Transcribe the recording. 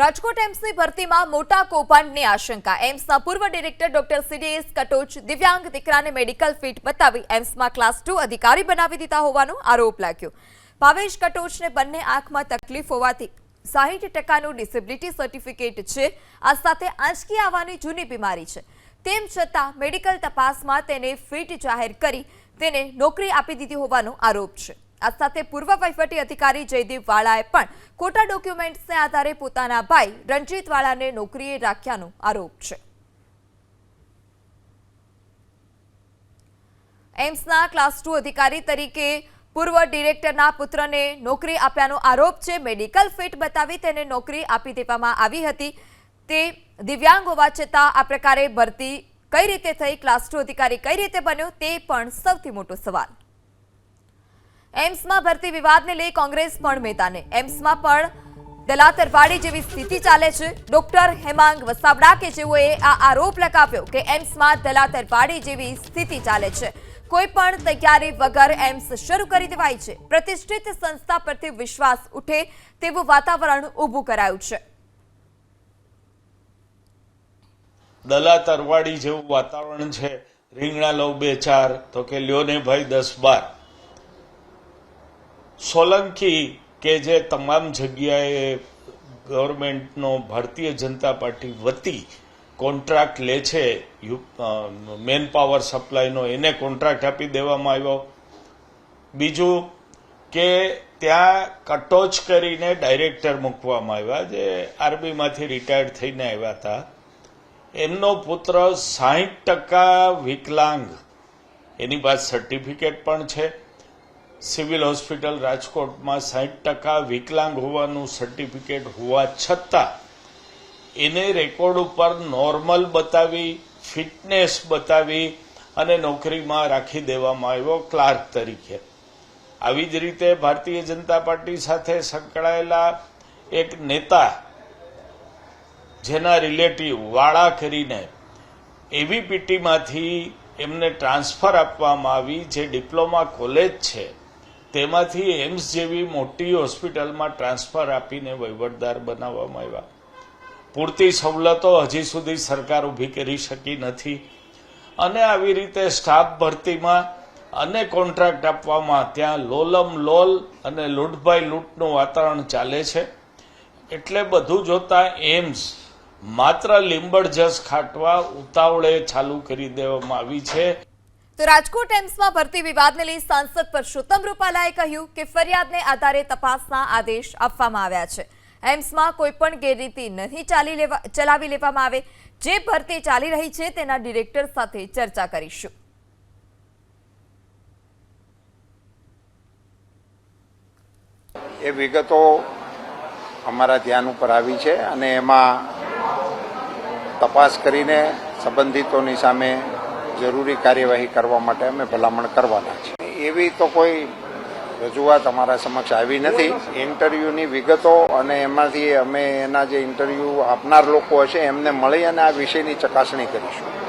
રાજકોટ એમ્સની ભરતીમાં મોટા કૌભાંડની આશંકા. એમ્સના પૂર્વ ડિરેક્ટર ડોક્ટર સીડીએસ કટોચ દિવ્યાંગ દીકરાને મેડિકલ ફીટ બતાવી એમ્સમાં ક્લાસ ટુ અધિકારી બનાવી દીધા હોવાનો આરોપ લાગ્યો. ભાવેશ કટોચને બંને આંખમાં તકલીફ હોવાથી સાહીઠ ટકાનું ડિસેબિલિટી સર્ટિફિકેટ છે. આ સાથે આંચકી આવવાની જૂની બીમારી છે. તેમ છતાં મેડિકલ તપાસમાં તેને ફિટ જાહેર કરી તેને નોકરી આપી દીધી હોવાનો આરોપ છે. આ સાથે પૂર્વ વહીવટી અધિકારી જયદીપ વાળાએ પણ ખોટા ડોક્યુમેન્ટ્સને આધારે પોતાના ભાઈ રણજીત વાળાને નોકરીએ રાખ્યાનો આરોપ છે. એમ્સના ક્લાસ ટુ અધિકારી તરીકે પૂર્વ ડિરેક્ટરના પુત્રને નોકરી આપ્યાનો આરોપ છે. મેડિકલ ફિટ બતાવી તેને નોકરી આપી દેવામાં આવી હતી. તે દિવ્યાંગ હોવા છતાં આ પ્રકારે ભરતી કઈ રીતે થઈ, ક્લાસ ટુ અધિકારી કઈ રીતે બન્યો તે પણ સૌથી મોટો સવાલ. એમ્સમાં ભરતી વિવાદને લઈ કોંગ્રેસ પણ મેદાને. એમ્સમાં પણ દલાતરવાડી જેવી સ્થિતિ ચાલે છે. ડોક્ટર હેમાંગ વસાવડા કે જેઓએ આ આરોપ લગાવ્યો કે એમ્સમાં દલાતરવાડી જેવી સ્થિતિ ચાલે છે. કોઈ પણ તૈયારી વગર એમ્સ શરૂ કરી દેવાય છે. પ્રતિષ્ઠિત સંસ્થા પરથી વિશ્વાસ ઉઠે તેવું વાતાવરણ ઊભું કરાયું છે. દલાતરવાડી જેવું વાતાવરણ છે. રીંગણા લો બે ચાર, તો કે લ્યો ને ભાઈ દસ બાર. સોલંકી કે જે તમામ જગ્યાએ ગવર્મેન્ટનો ભારતીય જનતા પાર્ટી વતી કોન્ટ્રાક્ટ લે છે મેન પાવર સપ્લાયનો, એને કોન્ટ્રાક્ટ આપી દેવામાં આવ્યો. બીજું કે ત્યાં કટોચ કરીને ડાયરેક્ટર મૂકવામાં આવ્યા, જે આર્મીમાંથી રિટાયર્ડ થઈને આવ્યા હતા. એમનો પુત્ર સાહીઠ ટકા વિકલાંગ. એની પાસે સર્ટિફિકેટ પણ છે. સિવિલ હોસ્પિટલ રાજકોટમાં સાહીઠ ટકા વિકલાંગ હોવાનું સર્ટિફિકેટ હોવા છતાં એને રેકોર્ડ ઉપર નોર્મલ બતાવી, ફિટનેસ બતાવી અને નોકરીમાં રાખી દેવામાં આવ્યો ક્લાર્ક તરીકે. આવી જ રીતે ભારતીય જનતા પાર્ટી સાથે સંકળાયેલા એક નેતા જેના રિલેટિવ વાળા કરીને એવી પીટીમાંથી એમને ટ્રાન્સફર આપવામાં આવી, જે ડિપ્લોમા કોલેજ છે. તેમાંથી એમ્સ જેવી મોટી હોસ્પિટલમાં ટ્રાન્સફર આપીને વહીવટદાર બનાવવામાં આવ્યા. પૂરતી સવલતો હજી સુધી સરકાર ઊભી કરી શકી નથી. અને આવી રીતે સ્ટાફ ભરતીમાં અને કોન્ટ્રાક્ટ આપવામાં ત્યાં લોલમ લોલ અને લૂંટભાઈ લૂંટનું વાતાવરણ ચાલે છે. એટલે બધું જોતા એમ્સ માત્ર લીંબડ જસ ખાટવા ઉતાવળે ચાલુ કરી દેવામાં આવી છે. તો રાજકોટ એમ્સમાં ભરતી વિવાદને લઈ સાંસદ પરસોત્તમ રૂપાલાએ કહ્યું કે ફરિયાદને આધારે તપાસના આદેશ આપવામાં આવ્યા છે. એમ્સમાં કોઈ પણ ગેરરીતિ નહીં ચાલી લેવા, ચલાવી લેવામાં આવે. જે ભરતી ચાલી રહી છે તેના ડિરેક્ટર સાથે ચર્ચા કરીશું. એ વિગતો અમારા ધ્યાન ઉપર આવી છે અને એમાં તપાસ કરીને સંબંધિતોની સામે જરૂરી કાર્યવાહી કરવા માટે અમે ભલામણ કરવાના છીએ. એવી તો કોઈ રજૂઆત અમારા સમક્ષ આવી નથી. ઇન્ટરવ્યૂની વિગતો અને એમાંથી અમે એના જે ઇન્ટરવ્યૂ આપનાર લોકો હશે એમને મળી અને આ વિષયની ચકાસણી કરીશું.